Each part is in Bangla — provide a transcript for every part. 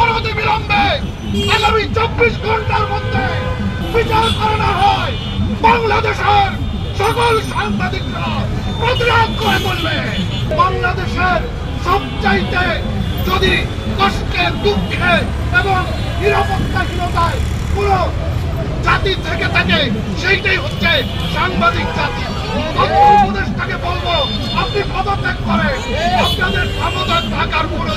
অনতি বিলম্বে। আগামী চব্বিশ ঘণ্টার মধ্যে বিচার করানো হয়। বাংলাদেশের সকল সাংবাদিকরা প্রতিরোধ করে তুলবে বাংলাদেশের সবচাইতে যদি কষ্টে, দুঃখে এবং নিরাপত্তাহীনতায় কোনো জাতি থেকে থাকে, সেইটাই হচ্ছে সাংবাদিক জাতি। তথ্য উপদেষ্টাকে বলব, আপনি পদত্যাগ করেন। আপনাদের ক্ষমতা থাকার কোনো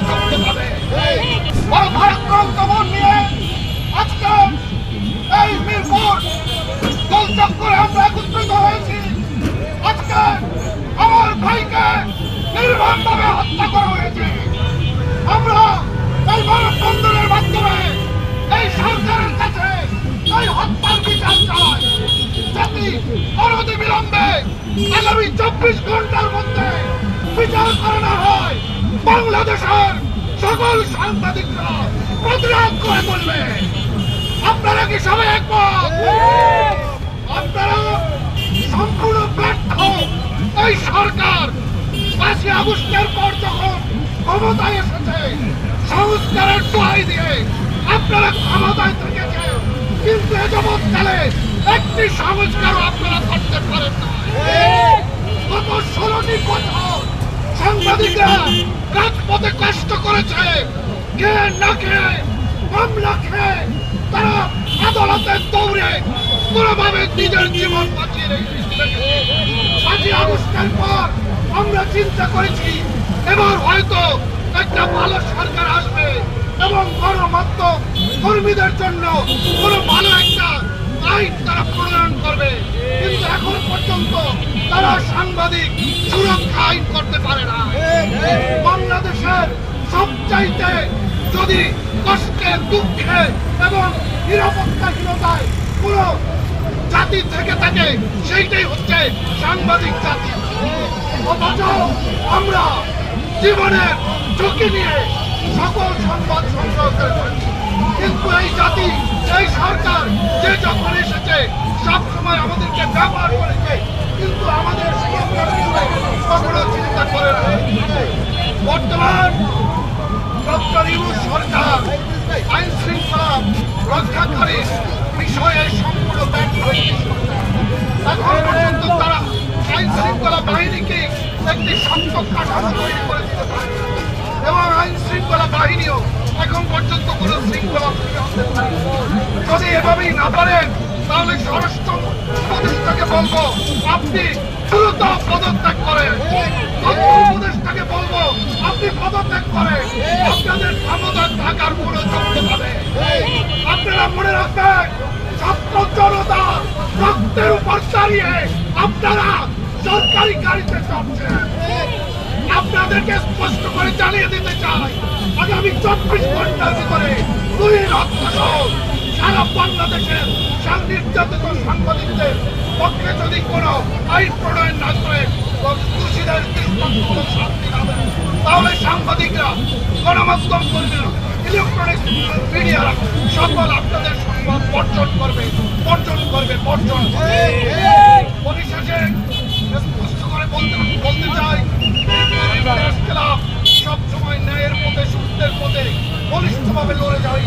অনতি বিলম্বে। আগামী চব্বিশ ঘণ্টার মধ্যে বিচার করানো হয়। বাংলাদেশের সকল সাংবাদিকরা করে তুলবে আপনারা কি সবাই একমত? আপনারা সম্পূর্ণ ব্যর্থ। এই সরকার পাঁচই আগস্টের পর যখন ক্ষমতায় এসেছে, সংস্কারের দোহাই দিয়ে আপনারা ক্ষমতায় যাবৎকালে একটি সংস্কারও আপনারা করতে পারেন না। গত ষোলোটি সাংবাদিকরা রাজপথে কষ্ট করেছে। কে না খেয়ে মামলা খেয়ে তারা আদালতের দৌড়ে কোনোভাবে নিজের জীবন বাঁচিয়ে রেখেছে পাঁচই আগস্টের পর আমরা চিন্তা করেছি, এবার হয়তো একটা ভালো সরকার আসবে এবং গণমাধ্যম কর্মীদের জন্য কোনো ভালো একটা আইন তারা প্রণয়ন করবে। কিন্তু এখন পর্যন্ত তারা সাংবাদিক সুরক্ষা আইন করতে পারে না। বাংলাদেশের সবচাইতে যদি কষ্টে, দুঃখে এবং নিরাপত্তাহীনতায় কোনো জাতি থেকে থাকে, সেইটাই হচ্ছে সাংবাদিক জাতি। অথচ আমরা জীবনের ঝুঁকি নিয়ে সকল সংবাদ সংগ্রহ করে। কিন্তু এই জাতি এই সরকার যে যখন এসেছে, সব সময় আমাদেরকে ব্যবহার করেছে, কিন্তু আমাদের কখনো চিন্তা করে না বর্তমান ডক্টর সরকার আইন শৃঙ্খলা রক্ষাকারী বিষয়ে সম্পূর্ণ ব্যর্থ হয়েছে এখন পর্যন্ত তারা আইন শৃঙ্খলা বাহিনীকে একটি শক্ত কাঠামো তৈরি করে দিতে পারে এবং আইন শৃঙ্খলা বাহিনীও এখন পর্যন্ত কোনো শৃঙ্খলা। যদি এভাবেই না পারেন, তাহলে স্বরাষ্ট্র উপদেষ্টাকে বলব, আপনি দ্রুত পদত্যাগ করেন। উপদেষ্টাকে বলব, আপনি পদত্যাগ করেন। আপনাদের ক্ষমতা থাকার কোনো আপনারা মনে রাখবেন, ছাত্র জনতা রক্তের উপর দাঁড়িয়ে আপনারা সরকারি গাড়িতে চড়ছেন আপনাদেরকে স্পষ্ট করে জানিয়ে দিতে চাই, আগামী চব্বিশ ঘণ্টার ভিতরে দুই রক্ত সারা বাংলাদেশের নির্যাতিত সাংবাদিকদের পক্ষে যদি কোনো আইন প্রণয়ন না করে দোষীদের তাহলে সাংবাদিকরা গণমাধ্যম কর্মীরা ইলেকট্রনিক মিডিয়ারা সকল আপনাদের সংবাদ বর্জন করবে বর্জন করবে, বর্জন পরিশেষে স্পষ্ট করে বলতে বলতে চাই সবসময় ন্যায়ের পথে সূত্রের পথে, বলিষ্ঠভাবে লড়ে যাওয়া